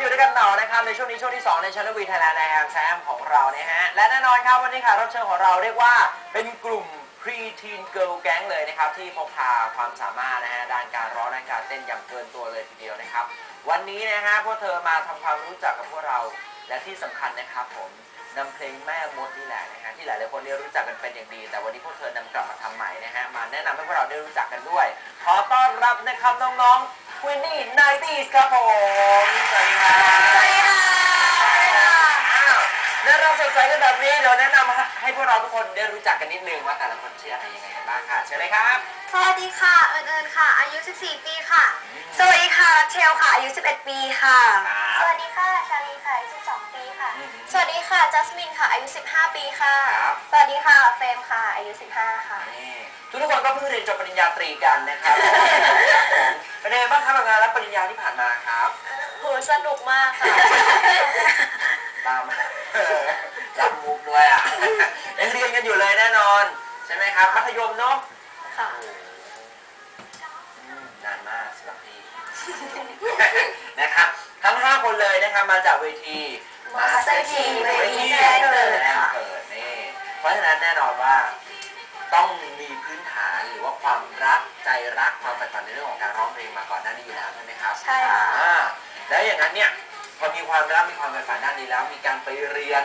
อยู่ด้วยกันต่อนะครับในช่วงนี้ช่วงที่2ในช anel V Thailand ในแอมแซมของเราเนี่ยฮะและแน่นอนครับวันนี้ค่ะรับเชิญของเราเรียกว่าเป็นกลุ่ม pre-teen girl gang เลยนะครับที่พกพาความสามารถนะฮะด้านการร้องด้านการเต้นอย่างเกินตัวเลยทีเดียวนะครับ วันนี้นะฮะพวกเธอมาทำความรู้จักกับพวกเราและที่สำคัญนะครับผมนำเพลงแม่มดนี่แหละนะฮะที่หลายๆคนได้รู้จักกันเป็นอย่างดี แต่วันนี้พวกเธอนำกลับมาทำใหม่นะฮะมาแนะนำให้พวกเราได้รู้จักกันด้วย ขอต้อนรับนะครับน้องๆ w i n n i e 90s ครับผมสวัสดีครับสวัสดีค่ะอ้าวแล้วเราสดใสกันแบบนี้เดี๋ยวแนะนำให้พวกเราทุกคนได้รู้จักกันนิดนึงว่าแต่ละคนชื่ออะไรยังไงกันบ้างค่ะเชิญเลยครับ สวัสดีค่ะ เอิญเอิญค่ะ อายุ 14 ปีค่ะ สวัสดีค่ะเชลค่ะ อายุ 11 ปีค่ะ สวัสดีค่ะ ชาลีค่ะ อายุ 12 ปีค่ะ สวัสดีค่ะ จัสมินค่ะ อายุ 15 ปีค่ะ ครับ สวัสดีค่ะ เฟรมค่ะ อายุ 15 ค่ะ นี่ ทุกๆคนก็เพิ่งเรียนจบปริญญาตรีกันนะครับครับผมเป็นยังไงบ้างครับกับงานรับปริญญาที่ผ่านมาครับโหสนุกมากค่ะตามรับมุกด้วยอะยังเรียนกันอยู่เลยแน่นอน ใช่ไหมครับมัธยมเนาะค่ะโอ้โหอืมนานมากสำหรับพี่ นะครับ ทั้ง 5 คนเลยนะครับมาจากเวที Master Key เวทีแจ้งเกิดค่ะแจ้งเกิดนี่เพราะฉะนั้นแน่นอนว่า ต้องมีพื้นฐานหรือว่าความรักใจรักความใฝ่ฝันในเรื่องของการร้องเพลงมาก่อนหน้านี้อยู่แล้วใช่ไหมครับใช่ค่ะ อ่าแล้วอย่างนั้นเนี่ยพอมีความรักมีความใฝ่ฝันด้านนี้แล้ว มีการไปเรียน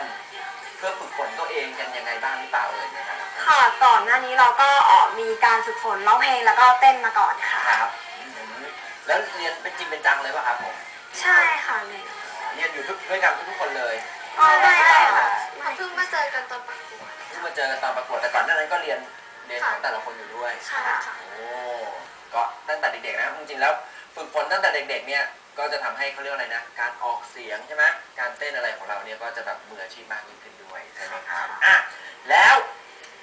เพื่อฝึกฝนตัวเองกันยังไงบ้างหรือเปล่าเอ่ยในแต่ละคนค่ะก่อนหน้านี้เราก็เอ่อมีการฝึกฝนร้องเพลงแล้วก็เต้นมาก่อนค่ะ ครับอืมแล้วเรียนเป็นจริงเป็นจังเลยป่ะครับผมใช่ค่ะเนี่ยเรียนอยู่ทุกด้วยกันทุกๆคนเลย อ๋อไม่ค่ะเพิ่งมาเจอกันตอนประกวดเพิ่งมาเจอกันตอนประกวดแต่ก่อนหน้านั้นก็เรียนเรียนของแต่ละคนอยู่ด้วยใช่ค่ะ โอ้ก็ตั้งแต่เด็กๆนะจริงๆแล้วฝึกฝนตั้งแต่เด็กๆเนี่ยก็จะทำให้เขาเรียกว่าอะไรนะ การออกเสียงใช่ไหมการเต้นอะไรของเราเนี่ยก็จะแบบมืออาชีพมากยิ่งขึ้นด้วยใช่ไหมครับอะแล้ว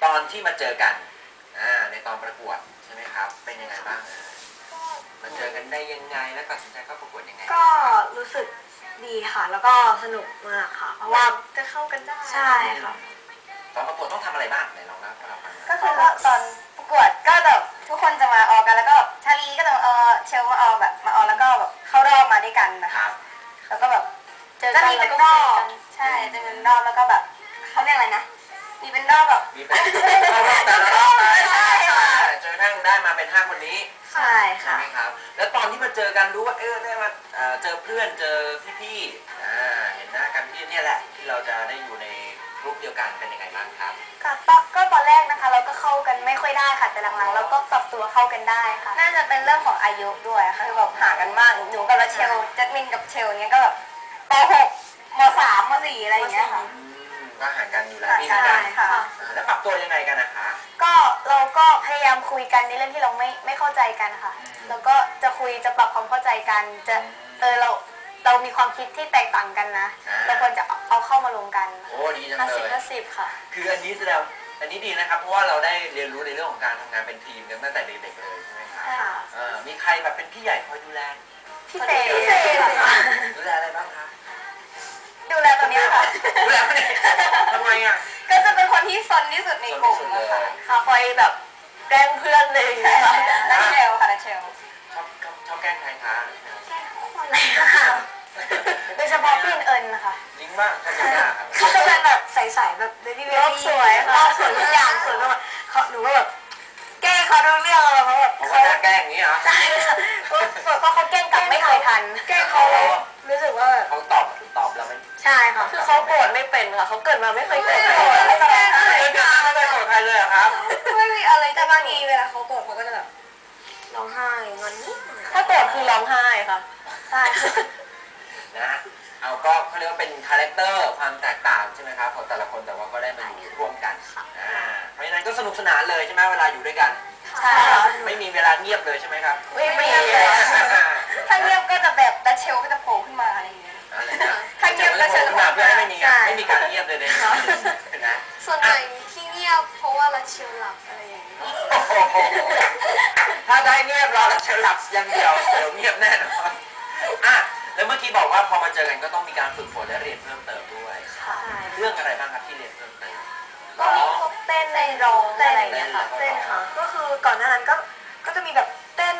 ตอนที่มาเจอกันอ่าในตอนประกวดใช่ไหมครับ เป็นยังไงบ้างเอ่ยมาเจอกันได้ยังไงแล้วตัดสินใจเข้าประกวดยังไงก็รู้สึก ดีค่ะ แล้วก็สนุกมากค่ะ เพราะว่าจะเข้ากันได้ใช่ค่ะ ตอนประกวดต้องทำอะไรบ้างไหนลองเล่าให้เราฟังหน่อยก็คือว่าตอนประกวดก็แบบทุกคนจะมาออกกันแล้วก็แบบชาลีก็จะเออเชลมาออกแบบมาออกแล้วก็แบบเข้ารอบมาด้วยกันนะคคะรับแล้วก็แบบเจอกันมีเป็นรอบใช่จะเป็นรอบแล้วก็แบบเขาเรียกอะไรนะมีเป็นรอบแบบ มีเป็นเข้ารอบแต่ละรอบไปใช่ค่ะจนกระทั่งได้มาเป็นห้าคนนี้ ใช่ใช่ค่ะ ไหมครับ แล้วตอนที่มาเจอกันรู้ว่าเออได้มาเอ่อเจอเพื่อนเจอพี่ๆอ่าเห็นหน้ากันที่เนี่ยแหละ ที่เราจะได้อยู่ในกลุ่มเดียวกันเป็นยังไงบ้างครับก็ตอนก็ตอนแรกนะคะ เราก็เข้ากันไม่ค่อยได้ค่ะแต่หลังๆเราก็ปรับตัวเข้ากันได้ค่ะ น่าจะเป็นเรื่องของอายุด้วยค่ะคือแบบห่างกันมากหนูกับเชลจัดมินกับเชลเนี้ยก็แบบป .6 ม .3 ม .4 อะไรอย่างเงี้ยค่ะ อืมก็ห่างกันอยู่หลายปีเหมือนใช่กันค่ะ อ่าแล้วปรับตัวยังไง เรื่องที่เราไม่ไม่เข้าใจกันค่ะอืมแล้วก็จะคุยจะปรับความเข้าใจกัน จะเออเราเรามีความคิดที่แตกต่างกันนะอ่า เราควรจะเอาเข้ามาลงกันโอ้ดีจังห้าเลสิบย ห้าสิบค่ะ คืออันนี้แสดงอันนี้ดีนะครับ เพราะว่าเราได้เรียนรู้ในเรื่องของการทำงานเป็นทีมกันตั้งแต่เด็กๆเลยใช่ไหมครับค่ะ เออมีใครแบบเป็นพี่ใหญ่คอยดูแล พี่เตพี่เตค่ะ ดูแลอะไรบ้างคะดูแลตัวเนี้ยค่ะ ดูแลไม่ได้ทำไมอะ ก็จะเป็นคนที่ซนที่สุดในกลุ่มซนที่สุดเลยนะคะค่ะคอยแบบแกล้งเพื่อนเลยค่ะนัเชลค่ะนัเชลชอบชอบชอบแกล้งใครคะโดยเฉพาะพี่เอิญนะคะลิงก์บ้างชอบลิงก์บ้างครับเขาจะเป็นแบบใสๆแบบเบบี้เบบี้โลกสวยค่ะโลกสวยทุกอย่างสวยมากเขาหนูก็แบบแกล้งเขาทุกเรื่องเลยเพราะแบบผมเขาว่าน่าแกล้งอย่างนี้เหรอใช่ค่ะเพราะเขาแกล้งกลับไม่เคยทัน แกล้งเขารู้สึกว่าแบบเขาตอบตอบเราไม่ ใช่ค่ะ คือเขาโกรธไม่เป็นค่ะเขาเกิดมาไม่เคยโกรธไม่โกรธไม่โกรธไม่เคยไม่เคยโกรธใครเลยเหรอครับ ไม่มีอะไรแต่บางทีเวลาเขาโกรธเขาก็จะแบบร้องไห้งอนนิดถ้าโกรธคือร้องไห้ค่ะ ใช่ค่ะนะเอาก็เขาเรียกว่าเป็นคาแรคเตอร์ความแตกต่างใช่ไหมครับของแต่ละคนแต่ว่าก็ได้มาอยู่ร่วมกันอ่าเพราะฉะนั้นก็สนุกสนานเลยใช่ไหมเวลาอยู่ด้วยกัน ใช่ค่ะไม่มีเวลาเงียบเลยใช่ไหมครับไม่ไม่เงียบเลยถ้าเงียบก็จะแบบดัชเชลก็จะโผล่ขึ้นมาอะไรอย่างเงี้ยอะไรนะ ถ้าเงียบก็จะจะมาเพื่อให้ไม่มีใช่ไม่มีการเงียบเลยเลยนะส่วนใหญ่ที่เงียบเพราะว่ารันชิลหลับอะไรอย่างเงี้ยถ้าได้เงียบรอแล้วจะหลับอย่างเดียวเดี๋ยวเงียบแน่นอนอะแล้วเมื่อกี้บอกว่าพอมาเจอกันก็ต้องมีการฝึกฝนและเรียนเพิ่มเติมด้วยค่ะเรื่องอะไรบ้างครับที่เรียนเพิ่มเติมก็มีพวกเต้นในร้องอะไรอย่างเงี้ยค่ะเต้เต้นนค่ะค่ะก็คือก่อนหน้านั้นก็ก็จะมีแบบเต้น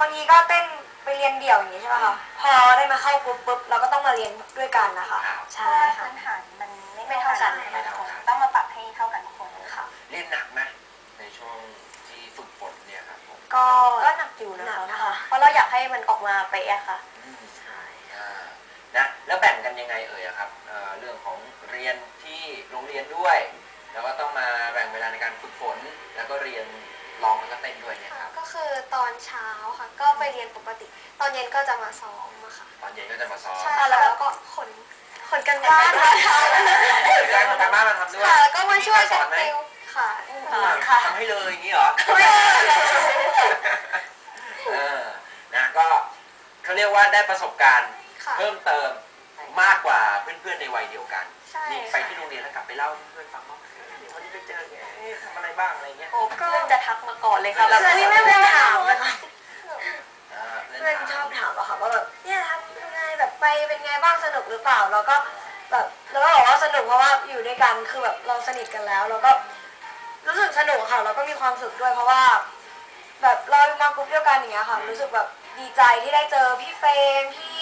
บางทีก็เต้น ไปเรียนเดี่ยวอย่างนี้ใช่ไหมคะพอได้มาเข้ากรุ๊ปปุ๊บเราก็ต้องมาเรียนด้วยกันนะคะครับเพใช่ราะว่าค่ะ พื้นฐานมันไม่เท่ากันไม่เท่ากัน ต้องมาปรับให้เข้ากันทุกคนค่ะ เรียนหนักไหมในช่วงที่ฝึกฝนเนี่ยครับผมก็ก็หนักอยู่นะหนักคะนะคะ เพราะเราอยากให้มันออกมาเป๊ะอะค่ะ อืมอ่านะแล้วแบ่งกันยังไงเอ่ยอะครับเอ่อเรื่องของเรียนที่โรงเรียนด้วย แล้วก็ต้องมาแบ่งเวลาในการฝึกฝนแล้วก็เรียน ร้องแล้วก็เต้นด้วยเนี่ยครับ ก็คือตอนเช้าค่ะ ก็ไปเรียนปกติ ตอนเย็นก็จะมาซ้อมอะค่ะ ตอนเย็นก็จะมาซ้อมใช่ค่ะแล้วก็ขนขนกันบ้านมาทำแจ้งทำบ้านมาทำด้วยค่ะแล้วก็มาช่วยมีใครสกัอนนไหมติวค่ะค่ะ ทำให้เลยอย่างนี้เหรอ เออ นะก็เขาเรียกว่าได้ประสบการณ์ค่ะ เพิ่มเติม มากกว่าเพื่อนๆในวัยเดียวกันใช่นี่ไปค่ะที่โรงเรียนแล้วกลับไปเล่าให้เพื่อนฟังว่าเฮ้ยเดี๋ยววันนี้ไปเจอไงเอ๊ะทำอะไรบ้างอะไรเงี้ยโอ้เพื่อนจะทักมาก่อนเลยค่ะแบบเพื่อนที่ไม่เคยถามนะคะอ่าเพื่อนชอบถามอะค่ะว่าแบบเนี่ยทำยังไงแบบไปเป็นไงบ้างสนุกหรือเปล่าแล้วก็แบบเราก็บอกว่าสนุกเพราะว่าอยู่ด้วยกันคือแบบเราสนิทกันแล้วแล้วก็รู้สึกสนุกค่ะแล้วก็มีความสุขด้วยเพราะว่า แบบเรามากรุ๊ปเดียวกันอย่างเงี้ยค่ะ รู้สึกแบบดีใจที่ได้เจอพี่เฟรมพี่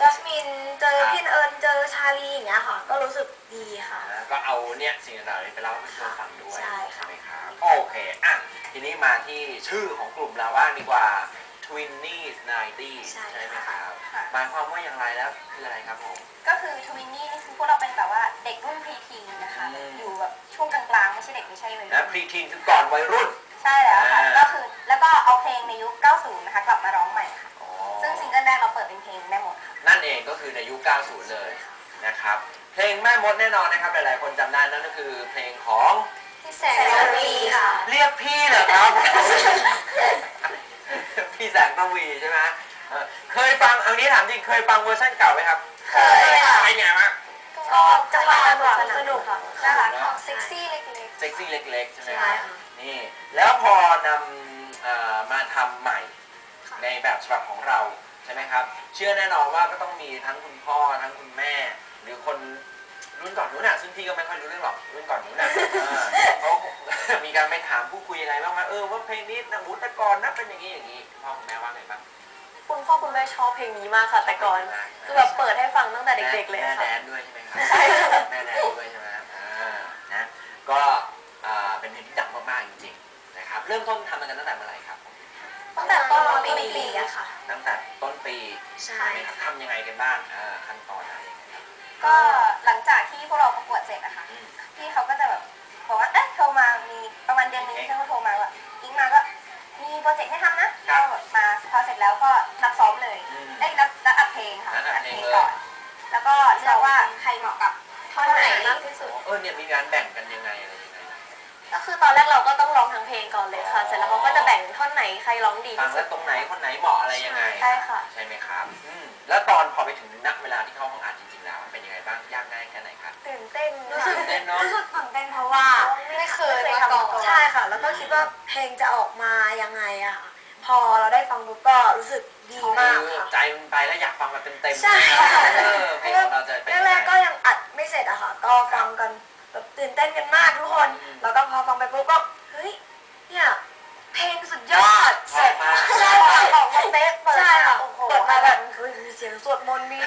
จัสมินเจอพี่เอิญเจอชาลีอย่างเงี้ยค่ะ ก็รู้สึกดีค่ะอ่าก็เอาเนี่ยสิ่งต่างๆนี้ไปเล่าให้เพื่อนๆฟังด้วยใช่ค่ะ ไหมครับโอเคอะทีนี้มาที่ชื่อของกลุ่มเราบ้างดีกว่า Twinnies 90ใช่ใช่ ไหมครับค่ะ หมายความว่าอย่างไรแล้วคืออะไรครับผม ก็คือทวินนี่นี่คือพวกเราเป็นแบบว่าเด็กรุ่นพรีทีนนะคะอืม อยู่แบบช่วงกลางๆไม่ใช่เด็กไม่ใช่วัยนะรุ่นพรีทีนคือก่อนวัยรุ่น ใช่แล้วค่ะ อ่า ก็คือแล้วก็เอาเพลงในยุค 90 นะคะ กลับมาร้องใหม่ค่ะอ๋อซึ่งซิงเกิลแรกเราเปิดเป็นเพลงได้หมดค่ะ นั่นเองก็คือในยุค 90 เลยนะครับ เพลงแม่มดแน่นอนนะครับ หลายๆ คนจำได้นั่นก็คือเพลงของพี่แสงระวีค่ะ เรียกพี่เหรอครับ พี่แสงระวีใช่ไหมเออเคยฟังเอานี้ถามจริงเคยฟังเวอร์ชันเก่าไหมครับเคยค่ะ เป็นไงบ้าง ก็จังหวะสนุกสนุกค่ะน่ารักออกเซ็กซี่เล็ก เซ็กซี่เล็ก ๆ ใช่ไหมใช่ครับค่ะ นี่แล้วพอนำเอ่อมาทำใหม่ค่ะในแบบฉบับของเรา ใช่ไหมครับ เชื่อแน่นอนว่าก็ต้องมีทั้งคุณพ่อทั้งคุณแม่ หรือคนรุ่นก่อนนู้นน่ะซึ่งพี่ก็ไม่ค่อยรู้เรื่องหรอกรุ่นก่อนนู้นน่ะเออเขามีการไปถามผู้คุยยังไงบ้างไหมเออว่าเพลงนี้นะวุฒิกรนะเป็นอย่างนี้อย่างนี้พ่อคุณแม่ว่าไงบ้างคุณพ่อคุณแม่ชอบเพลงนี้มากค่ะ แต่ก่อนคือแบบเปิดให้ฟังตั้งแต่เด็กๆเลยแม่ค่ะแดนด้วยใช่ไหมครับใช่ค่ะแม่แดนด้วยใช่ไหมอ่านะก็อ่าเป็นเพลงที่ดังมากๆจริงๆนะครับเริ่มต้นทำกันตั้งแต่เมื่อไหร่ครับ ตั้งแต่ต้นต้นปีปีอะค่ะ ตั้งแต่ต้นปีใช่ไหมครับทำยังไงกันบ้างอ่าขั้นตอนอะไรยังไงครับ ก็หลังจากที่พวกเราประกวดเสร็จอะค่ะ อืม พี่เขาก็จะแบบบอกว่าเอ๊ะโทรมามีประมาณเดือนหนึงพี่เขาโทรมาว่าอิงมาก็มีโปรเจกต์ให้ทำนะก็แบบมาพอเสร็จแล้วก็นัดซ้อมเลยอืม ได้นัดนัดอัดเพลงค่ะนัดอัดเพลงเลย ก่อน แล้วก็เลือกว่าใครเหมาะกับท่อนไหน มากที่สุด เออเนี่ยมีการแบ่งกันยังไงอะไรยังไงนะก็คือตอนแรกเราก็ต้องร้อง ทั้งเพลงก่อนเลยค่ะ เสร็จแล้วเขาก็จะแบ่งท่อนไหนใครร้องดีฟังที่สุแล้ด วตรงไหนคนไหนเหมาะอะไรยังไงใช่ค่ะ ใช่ไหมครับอืมแล้วตอนพอไปถึงนักเวลาที่เข้าห้องอัดจริงๆแล้วเป็นยังไงบ้างยากง่ายแค่ไหนครับ ตื่นเต้นรู้สึกตื่นเต้นเนอะ รู้สึกตื่นเต้นเพราะว่าไม่เคยไม่มาก่อนใช่ค่ะ แล้วก็คิดว่าเพลงจะออกมายังไงอะค่ะพอเราได้ฟังปุ๊บก็รู้สึกดีมากคือค่ะ ใจมันไปแล้วอยากฟังแบบเต็มๆใช่ค่ะ เออเพลงของเราจะเป็นยังแรไง กๆก็ยังอัดไม่เสร็จอะค่ะ ก็ฟังกันแบบตื่นเต้นกันมากทุกคน อืม แล้วก็พอฟังไปปุ๊บก็ เฮ้ยเนี่ยเพลงสุดยอดชอบมากใช่ค่ะออกมาเป๊ะเปิดใช่มาค่ะโอ้โหเปิดมาแบบเฮ้ยมีเสียงสวดมนต์มี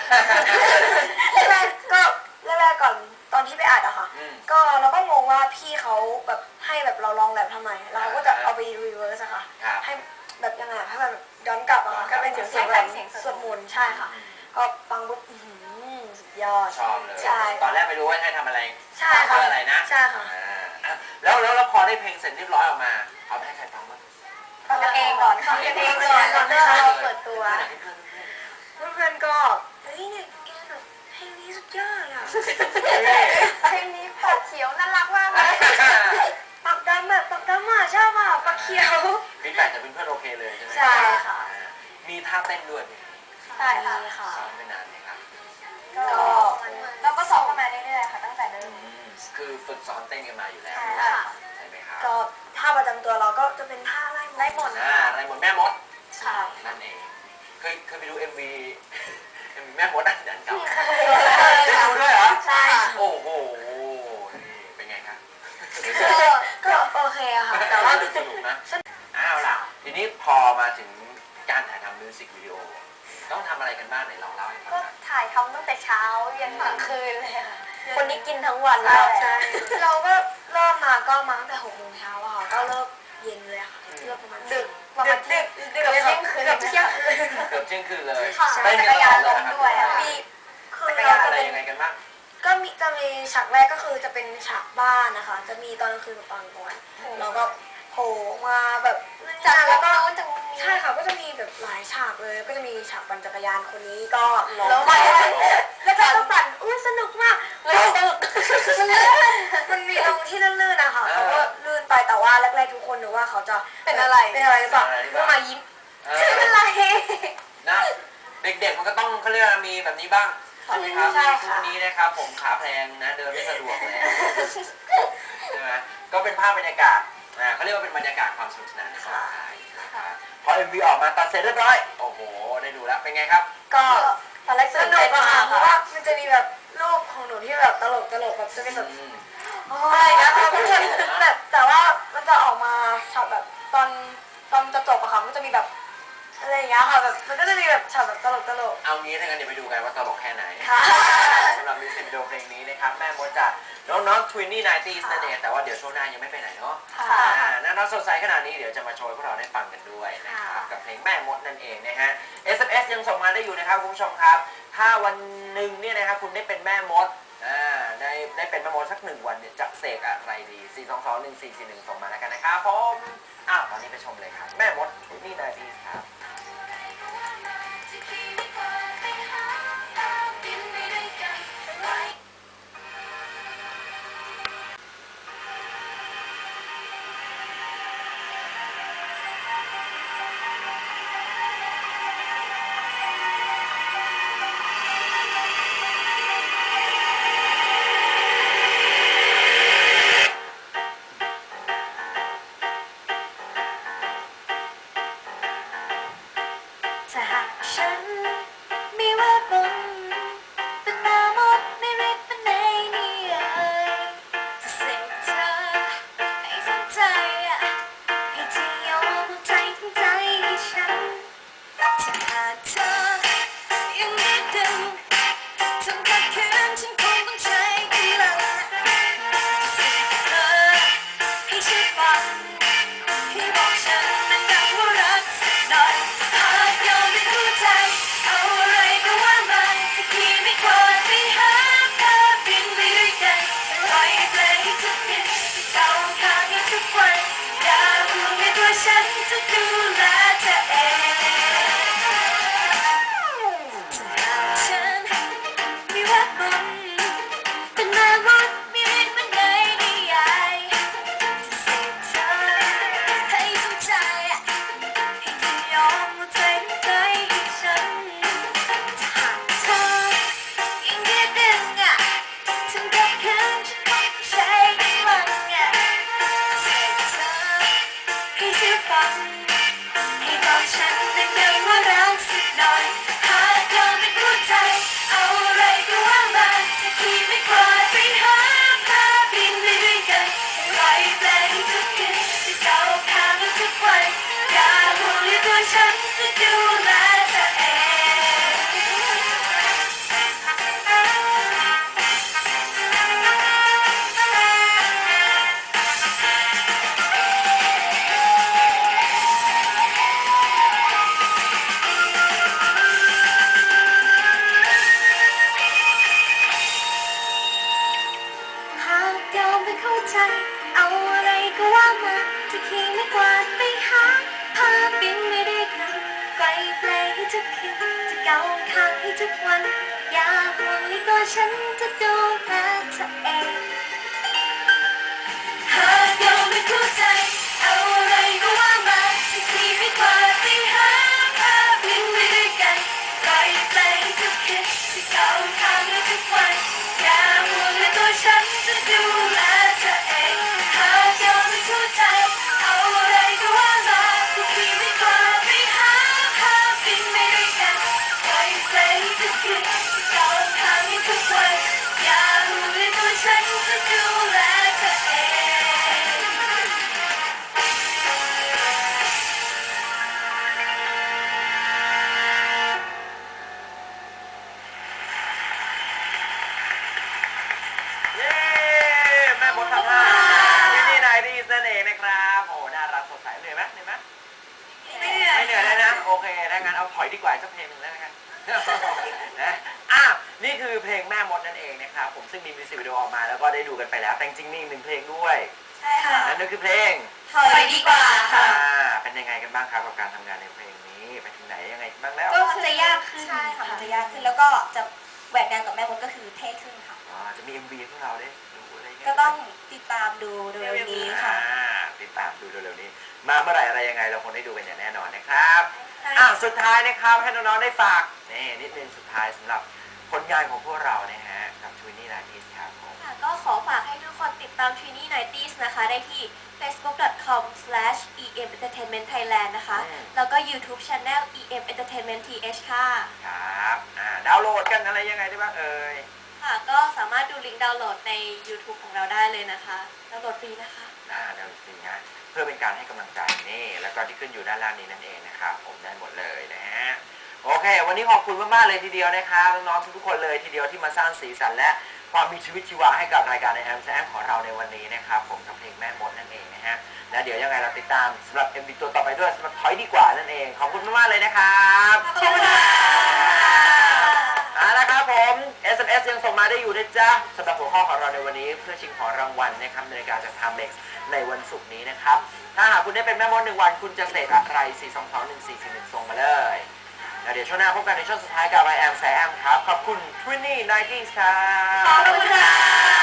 แรกๆก็แรกๆก่อนตอนที่ไปอัดอะค่ะ อืม ก็เราก็งงว่าพี่เขาแบบให้แบบเราลองแบบทำไมแล้วเขาก็จะเอาไปรีเวิร์สอะค่ะ ครับ ให้แบบยังไงอะให้มันแบบย้อนกลับอะค่ะย้ก็อนกลับเป็นเสียงสวดแบบสวดมนต์ใช่ค่ะ ก็ฟังปุ๊บอื้อหือสุดยอดชอบเลย ใช่ตอนแรกไม่รู้ว่าให้ทำอะไรใช่ค่ะเพื่ออะไรนะใช่ค่ะ อ่า อะแล้วแล้วแล้วพอได้เพลงเสร็จเรียบร้อยออกมา เอาไปให้ใครฟังบ้างฟังกันเองก่อนฟังกันเองก่อนก่อนที่เราเปิดตัวเพื่อนๆเพื่อนๆก็เฮ้ยเนี่ยแกแบบเพลงนี้สุดยอดอะเพลงนี้ปากเขียวน่ารักมากเลยปักดำแบบปักดำอะชอบอะปักเขียว ฟีดแบ็กจากเพื่อนๆโอเคเลยใช่ไหมใช่ค่ะอ่ามีท่าเต้นด้วยไหมใช่ค่ะนี่ค่ะซ้อมไปนานไหม ต้นกันมาอยู่แล้วใช่ค่ะ ใช่ไหมครับก็ท่าประจำตัวเราก็จะเป็นท่าไล่ไล่มนต์อ่าอะไรหมดแม่มดค่ะนั่นเองเคยเคยไปดู MV MV แม่มดอันนั้นเก่าเคยได้ดูด้วยเหรอใช่ค่ะโอ้โหนี่เป็นไงครับก็ก็โอเคอะค่ะแต่ว่าสนุกนะอ้าวล่ะทีนี้พอมาถึงการถ่ายทำมิวสิกวิดีโอต้องทำอะไรกันบ้างไหนลองเล่าให้ฟังก็หน่อยถ่ายทำตั้งแต่เช้ายันกลางคืนเลย ค่ะคนนี้กินทั้งวันใช่ใช่เราก็เริ่มมาก็มาตั้งแต่หกโมงเช้าอะค่ะก็เลิกเย็นเลยค่ะเลิกประมาณดึกประมาณดึกดึกเกือบเที่ยงคืนเกือบเที่ยงคืนเกือบเที่ยงคืนเลยค่ะเต้นจักันกรตลยาอนดเลยนะครับล้มด้วยอะมีคือเป็นเรางานจะอะไรเป็นยังไงกันบ้างก็มีจะมีฉากแรกก็คือจะเป็นฉากบ้านนะคะ จะมีตอนกลางคืนกับตอนกลางวันแล้วก็โผล่มาแบบจากแล้วก็โน้นจากมุมนี้ใช่ค่ะก็จะมีแบบหลายฉากเลย ก็จะมีฉากปั่นจักรยานคนนี้ก็ล้มแล้ วก็แล้วก็ปั่นอุ้ยสนุกมากแล้วก็มันลื่นมันมีตรงที่ลื่นๆนะคะเออเขาก็ลื่นไปแต่ว่าแรกๆทุกคนนึกว่าเขาจะเป็นอะไรเป็นอะไรหรือเปล่าเป็นอะไรหรือเปล่าก็มายิ้มเอไม่อเป็นไรนะเด็กๆมันก็ต้องเขาเรียกว่ามีแบบนี้บ้างใช่ไหมครับใช่ค่ะช่วงนี้นะครับผมขาแพลงนะเดินไม่สะดวกเลยใช่ไหมก็เป็นภาพบรรยากาศอ่าเขาเรียกว่าเป็นบรรยากาศความสนุกสนานในกองถ่ายนะครับพอ MV ออกมาตัดเสร็จเรียบร้อยโอ้โหได้ดูแล้วเป็นไงครับ ก็ ตอนแรกสตื่นนุเต้กนอะมาค่ะกเพราะว่ามันจะมีแบบรูปของหนูที่แบบตลกตลกๆแบบจะเป็นแบบอืมอะไรนะคะมันจะแบบแต่ว่ามันจะออกมาช็อตแบบตอนตอนจะจบอะค่ะมันจะมีแบบอะไรอย่างเงี้ยค่ะแบบมันก็จะมีแบบช็อ ตแบบตลกตลก เอางี้ถ้างั้นเดี๋ยวไปดูกันว่าตลกแค่ไหนๆค่ะสำหรับมิวสิกวิดีโอเพลงนี้นะครับ แม่มดจากน้องๆทวินนี่ไนตี้นั่นเองแต่ว่าเดี๋ยวช่วงหน้ายังไม่ไปไหนเนาะค่ะ อ่าน่ารักสดใสขนาดนี้เดี๋ยวจะมาโชว์ให้พวกเราได้ฟังกันด้วยนะครับค่ะกับเพลงแม่มดนั่นเองนะฮะ SMS ยังส่งมาได้อยู่นะครับคุณผู้ชมครับ ถ้าวันหนึ่งเนี่ยนะครับคุณได้เป็นแม่มดอ่าได้ได้เป็นแม่มดสักหนึ่งวันเนี่ยจะเสกอะไรดี4 2 2 1 4 4 1ส่งมาแล้วกันนะครับผมอ้าวตอนนี้ไปชมเลยครับแม่มดทวินนี่ไนตี้ครับ ฉัน งถอยดีกว่าค่ะ อ่าเป็นยังไงกันบ้างครับกับการทำงานในเพลงนี้ไปถึงไหนยังไงบ้างแล้วก็จะยากขึ้นใช่ค่ะมันจะยากขึ้นแล้วก็จะแหวกแนวกับแม่มดก็คือเท่ขึ้นค่ะ อ๋อจะมี MV ให้พวกเราได้ดูอะไรเงี้ยก็ต้องติดตามดูเร็วๆนี้ค่ะ อ่าติดตามดูเร็วๆนี้ มาเมื่อไหร่อะไรยังไงเราคงได้ดูกันอย่างแน่นอนนะครับอะสุดท้ายนะครับให้น้องๆได้ฝากนี่นิดนึงสุดท้ายสำหรับผลงานของพวกเรานะฮะกับทวินนี่นาทีครับผม ค่ะก็ขอฝากให้ทุกคนติดตาม t r i n i 90s นะคะ ได้ที่ facebook.com/ementertainmentthailand นะคะ อืม แล้วก็ YouTube Channel em entertainment th ค่ะ ครับอ่าดาวน์โหลดกันอะไรยังไงได้บ้างเอ่ย ค่ะ ก็สามารถดูลิงก์ดาวน์โหลดใน YouTube ของเราได้เลยนะคะ ดาวน์โหลดฟรีนะคะ อ่าเดี๋ยวจริงนะเพื่อเป็นการให้กำลังใจนี่ แล้วก็ที่ขึ้นอยู่ด้านล่างนี้นั่นเองนะครับผมได้หมดเลยนะฮะโอเค วันนี้ขอบคุณมากๆเลยทีเดียวนะครับน้องๆทุกๆคนเลยทีเดียวที่มาสร้างสีสันและ ความมีชีวิตชีวาให้กับรายการในแอมแซมของเราในวันนี้นะครับผมกับเพลงแม่มดนั่นเองนะฮะและเดี๋ยวยังไงเราติดตามสำหรับ MV ตัวต่อไปด้วยสำหรับถอยดีกว่านั่นเองขอบคุณมากๆเลยนะครับขอบคุณค่ะเอาละครับผม SMS ยังส่งมาได้อยู่นะจ๊ะสำหรับหัวข้อของเราในวันนี้เพื่อชิงของรางวัลนะครับในรายการจาก Timex ในวันศุกร์นี้นะครับถ้าหากคุณได้เป็นแม่มดหนึ่งวันคุณจะเสกอะไร4 2 2 1 4 4 1ส่งมาเลย แล้วเดี๋ยวช่วงหน้าพบกันในช่วงสุดท้ายกับไอแอมแซมครับ ขอบคุณ Twinny 90s ครับ ขอบคุณค่ะ